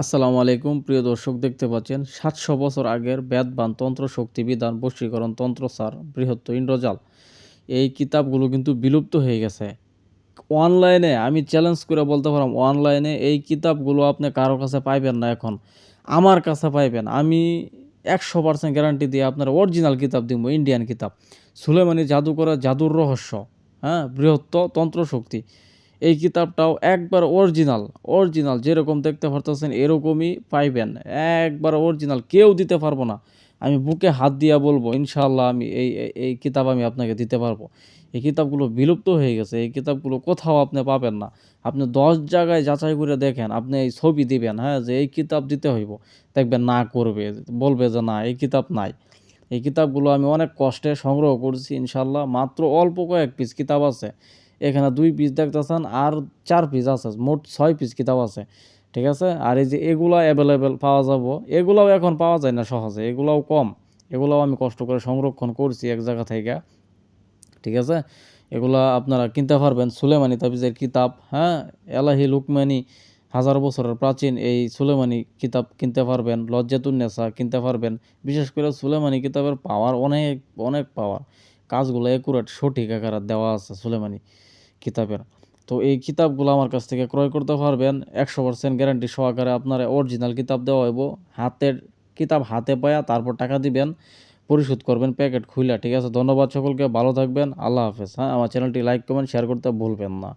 আসসালামু আলাইকুম। প্রিয় দর্শক, দেখতে পাচ্ছেন, সাতশো বছর আগের বেদবান তন্ত্র শক্তি বিধান বশীকরণ তন্ত্রসার বৃহত্ত ইন্দ্রজাল। এই কিতাবগুলো কিন্তু বিলুপ্ত হয়ে গেছে। অনলাইনে আমি চ্যালেঞ্জ করে বলতে পারলাম, অনলাইনে এই কিতাবগুলো আপনি কারও কাছে পাইবেন না এখন? আমার কাছে পাইবেন। আমি একশো পার্সেন্ট গ্যারান্টি দিয়ে আপনার অরিজিনাল কিতাব দিব ইন্ডিয়ান কিতাব। সুলেমানি জাদুকরা জাদুর রহস্য হ্যাঁ বৃহত্ত তন্ত্র শক্তি এই কিতাবটাও একবার অরিজিনাল অরিজিনাল যেরকম দেখতে পারতেছেন এরকমই পাইবেন। একবার অরিজিনাল কেউ দিতে পারব না। আমি বুকে হাত দিয়া বলব ইনশাল্লাহ আমি এই, এই- কিতাব আমি আপনাকে দিতে পারব। এই কিতাবগুলো বিলুপ্ত হয়ে গেছে, এই কিতাবগুলো কোথাও আপনি পাবেন না। আপনি দশ জায়গায় যাচাই করে দেখেন, আপনি এই ছবি দিবেন হ্যাঁ যে এই কিতাব দিতে হইব। দেখবেন না করবে, বলবে যে না, এই কিতাব নাই। এই কিতাবগুলো আমি অনেক কষ্টে সংগ্রহ করছি ইনশাল্লাহ মাত্র অল্প কয়েক পিস কিতাব আছে। এখানে দুই পিস দেখতেছেন আর চার পিস আছে, মোট ছয় পিস কিতাব আছে, ঠিক আছে? আর এই যে এগুলা অ্যাভেলেবেল পাওয়া যাব, এগুলাও এখন পাওয়া যায় না সহজে, এগুলাও কম, এগুলাও আমি কষ্ট করে সংরক্ষণ করছি এক জায়গা থেকে, ঠিক আছে? এগুলা আপনারা কিনতে পারবেন সুলেমানি তাবিজের কিতাব হ্যাঁ? এলাহি লুকমানি হাজার বছরের প্রাচীন এই সুলেমানি কিতাব কিনতে পারবেন লজ্জাতুন্নেসা কিনতে পারবেন, বিশেষ করে সুলেমানি কিতাবের পাওয়ার অনেক অনেক পাওয়ার কাজগুলো একুরেট সঠিক আকারে দেওয়া আছে সুলেমানি কিতাবের। তো এই কিতাবগুলো আমার কাছ থেকে ক্রয় করতে পারবেন, একশো পার্সেন্ট গ্যারান্টি সহকারে আপনারা অরিজিনাল কিতাব দেওয়া হইব। হাতের কিতাব হাতে পায়া তারপর টাকা দিবেন, পরিশোধ করবেন, প্যাকেট খুইলা, ঠিক আছে? ধন্যবাদ সকলকে, ভালো থাকবেন, আল্লাহ হাফেজ। হ্যাঁ আমার চ্যানেলটি লাইক কমেন্ট শেয়ার করতে ভুলবেন না।